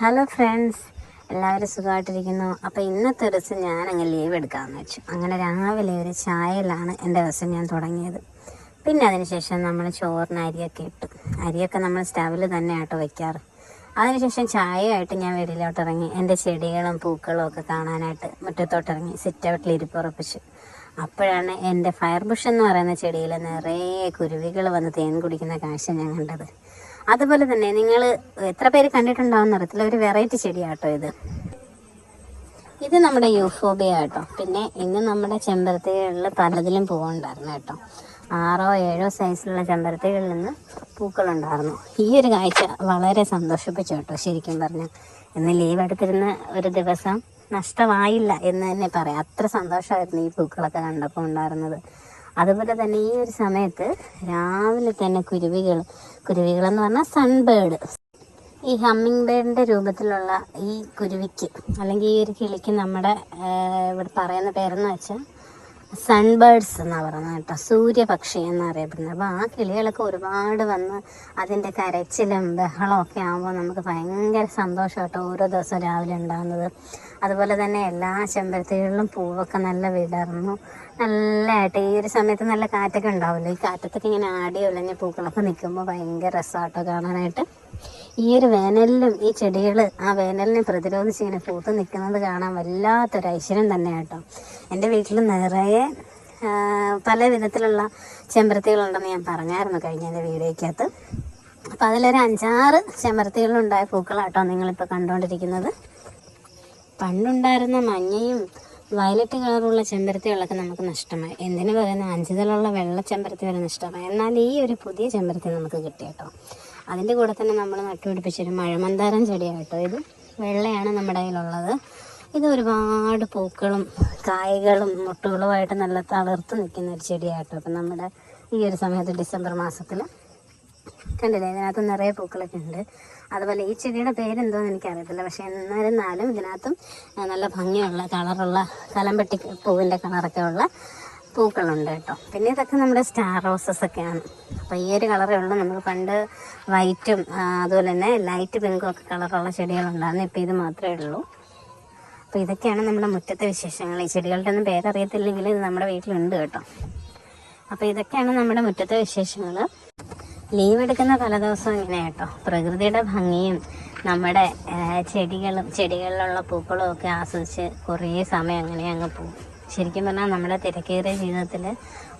Hello friends എല്ലാവരും സുഖമായിട്ടിരിക്കുന്നു. അപ്പോൾ ഇന്നത്തെ ദിവസം ഞാൻ അങ്ങ് ലീവ് എടുക്കാമെന്ന് വെച്ചു. അങ്ങനെ രാവിലെ ഒരു ചായയിലാണ് എന്റെ ദിവസം ഞാൻ തുടങ്ങിയത്. പിന്നെ അതിനുശേഷം നമ്മൾ ചോറിന് അരിയൊക്കെ ഇട്ടു. അരിയൊക്കെ നമ്മൾ സ്റ്റവിൽ തന്നെ ആട്ടോ വയ്ക്കാറ് അതിനുശേഷം ചായയായിട്ട് ഞാൻ വെളിയിലോട്ട് ഇറങ്ങി. എന്റെ ചെടികളും പൂക്കളും ഒക്കെ കാണാനായിട്ട് മുറ്റത്തോട്ട് ഇറങ്ങി. സിറ്റ് ഔട്ടിൽ ഇരിപ്പുറപ്പിച്ചു അപ്പോഴാണ് എന്റെ ഫയർ ബുഷ് എന്ന് പറയുന്ന ചെടിയിൽ നിറയെ കുരുവികൾ വന്ന് തേൻ കുടിക്കുന്ന കാഴ്ച ഞാൻ കണ്ടത്. അതുപോലെ തന്നെ നിങ്ങൾ എത്ര പേര് കണ്ടിട്ടുണ്ടാവും അറിയത്തില്ല ഒരു വെറൈറ്റി ചെടിയാട്ടോ ഇത്. ഇത് നമ്മുടെ യൂഫോബിയ കേട്ടോ പിന്നെ ഇന്ന് നമ്മുടെ ചെമ്പരത്തികളിൽ പലതിലും പൂവുണ്ടായിരുന്നു കേട്ടോ. ആറോ ഏഴോ സൈസിലുള്ള ചെമ്പരത്തികളിൽ നിന്ന് പൂക്കളുണ്ടായിരുന്നു. ഈ ഒരു കാഴ്ച വളരെ സന്തോഷിപ്പിച്ചു കേട്ടോ ശരിക്കും പറഞ്ഞാൽ ഇന്ന് ലീവ് എടുത്തിരുന്ന ഒരു ദിവസം നഷ്ടമായില്ല എന്ന് തന്നെ പറയാം. അത്ര സന്തോഷമായിരുന്നു ഈ പൂക്കളൊക്കെ കണ്ടപ്പോൾ ഉണ്ടായിരുന്നത്. അതുപോലെ തന്നെ ഈ ഒരു സമയത്ത് രാവിലെ തന്നെ കുരുവികൾ കുരുവികളെന്ന് പറഞ്ഞാൽ സൺബേഡ് ഈ ഹമ്മിങ് ബേഡിന്റെ രൂപത്തിലുള്ള ഈ കുരുവിക്ക് അല്ലെങ്കിൽ ഈ ഒരു കിളിക്ക് നമ്മുടെ ഇവിടെ പറയുന്ന പേരെന്ന് വെച്ചാൽ സൺബേർഡ്സ് എന്നാണ് പറയുന്നത് കേട്ടോ. സൂര്യപക്ഷി എന്നറിയപ്പെടുന്നത് അപ്പോൾ ആ കിളികളൊക്കെ ഒരുപാട് വന്ന് അതിന്റെ കരച്ചിലും ബഹളം ഒക്കെ ആകുമ്പോൾ നമുക്ക് ഭയങ്കര സന്തോഷം കേട്ടോ ഓരോ ദിവസവും രാവിലെ ഉണ്ടാകുന്നത് അതുപോലെ തന്നെ എല്ലാ ചെമ്പരത്തികളിലും പൂവൊക്കെ നല്ല വിടർന്നു. നല്ലതായിട്ട് ഈ ഒരു സമയത്ത് നല്ല കാറ്റൊക്കെ ഉണ്ടാവുമല്ലോ. ഈ കാറ്റത്തൊക്കെ ഇങ്ങനെ ആടി ഉലഞ്ഞ പൂക്കളൊക്കെ നിൽക്കുമ്പോൾ ഭയങ്കര രസമാട്ടോ കാണാനായിട്ട്. ഈ ഒരു വേനലിലും ഈ ചെടികൾ ആ വേനലിനെ പ്രതിരോധിച്ച് ഇങ്ങനെ പൂത്ത് നിൽക്കുന്നത് കാണാൻ വല്ലാത്തൊരു ഐശ്വര്യം തന്നെ കേട്ടോ. എന്റെ വീട്ടിൽ നിറയെ പല വിധത്തിലുള്ള ചെമ്പരത്തികളുണ്ടെന്ന് ഞാൻ പറഞ്ഞായിരുന്നു കഴിഞ്ഞ എന്റെ വീഡിയോയ്ക്കകത്ത്. അപ്പോൾ അതിലൊരു അഞ്ചാറ് ചെമ്പരത്തികളുണ്ടായ പൂക്കളാട്ടോ നിങ്ങളിപ്പോൾ കണ്ടുകൊണ്ടിരിക്കുന്നത് പണ്ടുണ്ടായിരുന്ന മഞ്ഞയും വയലറ്റ് കളറുള്ള ചെമ്പരത്തികളൊക്കെ നമുക്ക് നഷ്ടമായി. എന്തിനു പറയുന്ന അഞ്ചുതലുള്ള വെള്ള ചെമ്പരത്തി വരെ നഷ്ടമായി. എന്നാൽ ഈ ഒരു പുതിയ ചെമ്പരത്തി നമുക്ക് കിട്ടി കേട്ടോ. അതിന്റെ കൂടെ തന്നെ നമ്മൾ നട്ടുപിടിപ്പിച്ചൊരു മഴമന്താരം ചെടിയാണ് കേട്ടോ ഇത്. വെള്ളയാണ് നമ്മുടെ കയ്യിലുള്ളത്. ഇത് ഒരുപാട് പൂക്കളും കായകളും മുട്ടുകളുമായിട്ട് നല്ല തളിർത്ത് നിൽക്കുന്ന ഒരു ചെടിയാട്ടോ അപ്പം നമ്മുടെ ഈ ഒരു സമയത്ത് ഡിസംബർ മാസത്തിൽ കണ്ടില്ലേ ഇതിനകത്ത് നിറയെ പൂക്കളൊക്കെ ഉണ്ട്. അതുപോലെ ഈ ചെടിയുടെ പേരെന്തോന്ന് എനിക്കറിയത്തില്ല. പക്ഷെ എന്നിരുന്നാലും ഇതിനകത്തും നല്ല ഭംഗിയുള്ള കളറുള്ള കലമ്പെട്ടി പൂവിന്റെ കളറൊക്കെ ഉള്ള പൂക്കളുണ്ട് കേട്ടോ. പിന്നെ ഇതൊക്കെ നമ്മുടെ സ്റ്റാർ റോസസ് ഒക്കെയാണ്. അപ്പോൾ ഈ ഒരു കളറേ ഉള്ളൂ. നമുക്ക് പണ്ട് വൈറ്റും അതുപോലെ തന്നെ ലൈറ്റ് പിങ്കും ഒക്കെ കളറുള്ള ചെടികളുണ്ടായിരുന്നു. ഇപ്പോൾ ഇത് മാത്രമേ ഉള്ളൂ. അപ്പോൾ ഇതൊക്കെയാണ് നമ്മുടെ മുറ്റത്തെ വിശേഷങ്ങൾ. ഈ ചെടികളുടെ ഒന്നും പേരറിയത്തില്ലെങ്കിൽ ഇത് നമ്മുടെ വീട്ടിലുണ്ട് കേട്ടോ. അപ്പോൾ ഇതൊക്കെയാണ് നമ്മുടെ മുറ്റത്തെ വിശേഷങ്ങൾ ലീവ് എടുക്കുന്ന പല ദിവസവും ഇങ്ങനെ കേട്ടോ. പ്രകൃതിയുടെ ഭംഗിയും നമ്മുടെ ചെടികളും ചെടികളിലുള്ള പൂക്കളും ഒക്കെ ആസ്വദിച്ച് കുറേ സമയം അങ്ങനെ അങ്ങ് പോകും. ശരിക്കും പറഞ്ഞാൽ നമ്മുടെ തിരക്കേറിയ ജീവിതത്തിൽ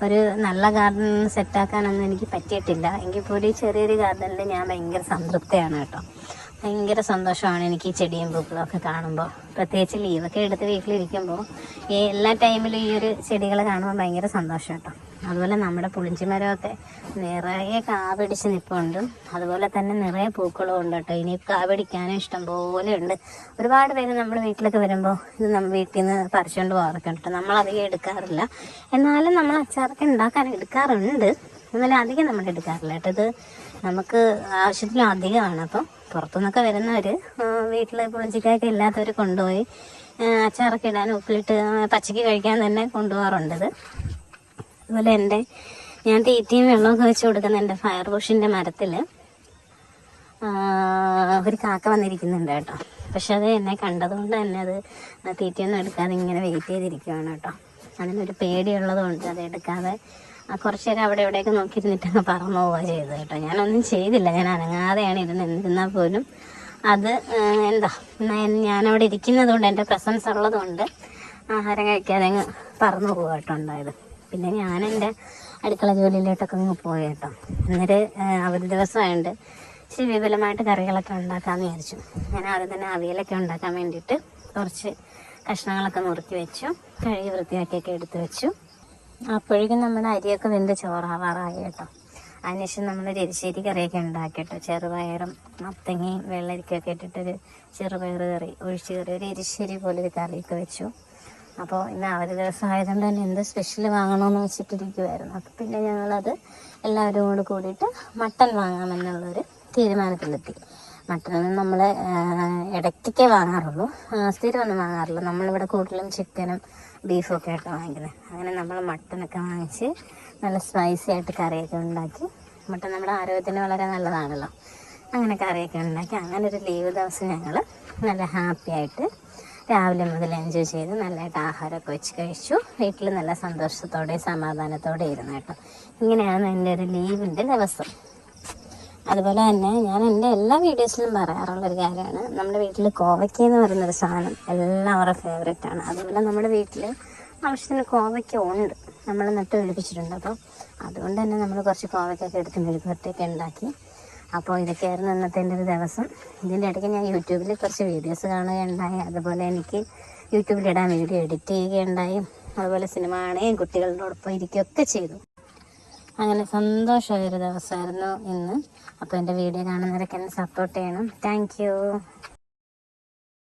ഒരു നല്ല ഗാർഡൻ സെറ്റാക്കാനൊന്നും എനിക്ക് പറ്റിയിട്ടില്ല. എങ്കിൽ പോലും ചെറിയൊരു ഗാർഡനിൽ ഞാൻ ഭയങ്കര സംതൃപ്തിയാണ് കേട്ടോ. ഭയങ്കര സന്തോഷമാണ് എനിക്ക് ചെടിയും പൂക്കളും ഒക്കെ കാണുമ്പോൾ. പ്രത്യേകിച്ച് ലീവൊക്കെ എടുത്ത് വീട്ടിലിരിക്കുമ്പോൾ എല്ലാ ടൈമിലും ഈ ഒരു ചെടികൾ കാണുമ്പോൾ ഭയങ്കര സന്തോഷം കേട്ടോ. അതുപോലെ നമ്മുടെ പുളിഞ്ചിമരമൊക്കെ നിറയെ കാവടിച്ച് നിൽപ്പുണ്ട് അതുപോലെ തന്നെ നിറയെ പൂക്കളും ഉണ്ട് കേട്ടോ. ഇനി കാ പിടിക്കാനും ഇഷ്ടം പോലെ ഉണ്ട്. ഒരുപാട് പേര് നമ്മൾ വീട്ടിലൊക്കെ വരുമ്പോൾ ഇത് നമ്മൾ വീട്ടിൽ നിന്ന് പറിച്ചുകൊണ്ട് പോകാറൊക്കെ കേട്ടോ നമ്മളധികം എടുക്കാറില്ല. എന്നാലും നമ്മൾ അച്ചാറൊക്കെ ഉണ്ടാക്കാൻ എടുക്കാറുണ്ട്. എന്നാലും അധികം നമ്മൾ എടുക്കാറില്ല കേട്ടോ. ഇത് നമുക്ക് ആവശ്യത്തിലും അധികമാണ്. അപ്പം പുറത്തുനിന്നൊക്കെ വരുന്നവർ വീട്ടിൽ പുളിഞ്ചിക്കായൊക്കെ ഇല്ലാത്തവർ കൊണ്ടുപോയി അച്ചാറൊക്കെ ഇടാൻ ഉപ്പിലിട്ട് പച്ചക്ക് കഴിക്കാൻ തന്നെ കൊണ്ടുപോകാറുണ്ട് അതുപോലെ എന്റെ ഞാൻ തീറ്റയും വെള്ളമൊക്കെ വെച്ച് കൊടുക്കുന്ന എന്റെ ഫയർ ബുഷിന്റെ മരത്തിൽ ഒരു കാക്ക വന്നിരിക്കുന്നുണ്ട് കേട്ടോ. പക്ഷെ അത് എന്നെ കണ്ടതുകൊണ്ട് തന്നെ അത് തീറ്റയൊന്നും എടുക്കാതെ ഇങ്ങനെ വെയിറ്റ് ചെയ്തിരിക്കുകയാണ് കേട്ടോ. അതിനൊരു പേടിയുള്ളത് കൊണ്ട് അത് എടുക്കാതെ ആ, നേരം അവിടെ എവിടെയൊക്കെ നോക്കിയിരുന്നിട്ട് അങ്ങ് പറന്നു പോവുക ചെയ്തത് കേട്ടോ. ഞാനൊന്നും ചെയ്തില്ല. ഞാൻ അനങ്ങാതെയാണ് ഇരുന്ന് എന്നിരുന്നാൽ പോലും അത് എന്താ ഞാനവിടെ ഇരിക്കുന്നത് കൊണ്ട് എന്റെ പ്രസൻസ് ഉള്ളതുകൊണ്ട് ആഹാരം കഴിക്കാതെ അങ്ങ് പറന്നു പോകട്ടോ ഉണ്ടായത്. പിന്നെ ഞാൻ എന്റെ അടുക്കള ജോലിയിലോട്ടൊക്കെ അങ്ങ് പോയി കേട്ടോ എന്നിട്ട് അവധി ദിവസമായതുകൊണ്ട് ഇച്ചിരി വിപുലമായിട്ട് കറികളൊക്കെ ഉണ്ടാക്കാമെന്ന് വിചാരിച്ചു. ഞാൻ ആദ്യം തന്നെ അവിയലൊക്കെ ഉണ്ടാക്കാൻ വേണ്ടിയിട്ട് കുറച്ച് കഷ്ണങ്ങളൊക്കെ നുറുക്കി വെച്ചു കഴുകി വൃത്തിയാക്കിയൊക്കെ എടുത്ത് വെച്ചു. അപ്പോഴേക്കും നമ്മുടെ അരിയൊക്കെ വെന്ത് ചോറാവാറായി കേട്ടോ. അതിനുശേഷം നമ്മൾ എരിശ്ശേരി കറിയൊക്കെ ഉണ്ടാക്കി കേട്ടോ. ചെറുപയറും മത്തങ്ങയും വെള്ളരിക്കൊക്കെ ഇട്ടിട്ടൊരു ചെറുപയർ കറി ഒഴിച്ചു കറി ഒരു എരിശ്ശേരി പോലെ ഒരു കറിയൊക്കെ വെച്ചു. അപ്പോൾ ഇന്ന് അവധി ദിവസം ആയതുകൊണ്ട് തന്നെ എന്ത് സ്പെഷ്യൽ വാങ്ങണമെന്ന് വെച്ചിട്ടിരിക്കുമായിരുന്നു അപ്പോൾ പിന്നെ ഞങ്ങളത് എല്ലാവരും കൂടെ കൂടിയിട്ട് മട്ടൻ വാങ്ങാമെന്നുള്ളൊരു തീരുമാനത്തിലെത്തി. മട്ടനൊന്നും നമ്മൾ ഇടയ്ക്കൊക്കെ വാങ്ങാറുള്ളൂ. സ്ഥിരമൊന്നും വാങ്ങാറില്ല. നമ്മളിവിടെ കൂടുതലും ചിക്കനും ബീഫും ഒക്കെ ആയിട്ട് വാങ്ങിക്കുന്നത് അങ്ങനെ നമ്മൾ മട്ടനൊക്കെ വാങ്ങിച്ച് നല്ല സ്പൈസി ആയിട്ട് കറിയൊക്കെ ഉണ്ടാക്കി മട്ടൻ നമ്മുടെ ആരോഗ്യത്തിന് വളരെ നല്ലതാണല്ലോ. അങ്ങനെ കറിയൊക്കെ ഉണ്ടാക്കി അങ്ങനെ ഒരു ലീവ് ദിവസം ഞങ്ങൾ നല്ല ഹാപ്പി ആയിട്ട് രാവിലെ മുതൽ എൻജോയ് ചെയ്ത് നല്ലതായിട്ട് ആഹാരമൊക്കെ വെച്ച് കഴിച്ചു. വീട്ടിൽ നല്ല സന്തോഷത്തോടെ സമാധാനത്തോടെ ഇരുന്നു കേട്ടോ. ഇങ്ങനെയാണ് എന്റെ ഒരു ലീവിന്റെ ദിവസം. അതുപോലെ തന്നെ ഞാൻ എന്റെ എല്ലാ വീഡിയോസിലും പറയാറുള്ളൊരു കാര്യമാണ്. നമ്മുടെ വീട്ടിൽ കോവയ്ക്ക എന്ന് പറയുന്നൊരു സാധനം എല്ലാവരുടെ ഫേവറേറ്റ് ആണ്. അതുപോലെ നമ്മുടെ വീട്ടിൽ ആവശ്യത്തിന് കോവയ്ക്ക ഉണ്ട്. നമ്മൾ നട്ട് പിടിപ്പിച്ചിട്ടുണ്ട് അപ്പോൾ അതുകൊണ്ട് തന്നെ നമ്മൾ കുറച്ച് കോവയ്ക്കൊക്കെ എടുത്ത് മെഴുകുവരട്ടിയൊക്കെ ഉണ്ടാക്കി അപ്പോൾ ഇതൊക്കെയായിരുന്നു ഇന്നത്തെ എന്റെ ഒരു ദിവസം. ഇതിന്റെ ഇടയ്ക്ക് ഞാൻ യൂട്യൂബിൽ കുറച്ച് വീഡിയോസ് കാണുകയുണ്ടായി. അതുപോലെ എനിക്ക് യൂട്യൂബിലിടാൻ വീഡിയോ എഡിറ്റ് ചെയ്യുകയുണ്ടായി. അതുപോലെ സിനിമ കാണുകയും കുട്ടികളോടൊപ്പം ഇരിക്കുകയൊക്കെ ചെയ്തു. അങ്ങനെ സന്തോഷമായൊരു ദിവസമായിരുന്നു ഇന്ന്. അപ്പോൾ എന്റെ വീഡിയോ കാണുന്നവരൊക്കെ എന്നെ സപ്പോർട്ട് ചെയ്യണം. താങ്ക്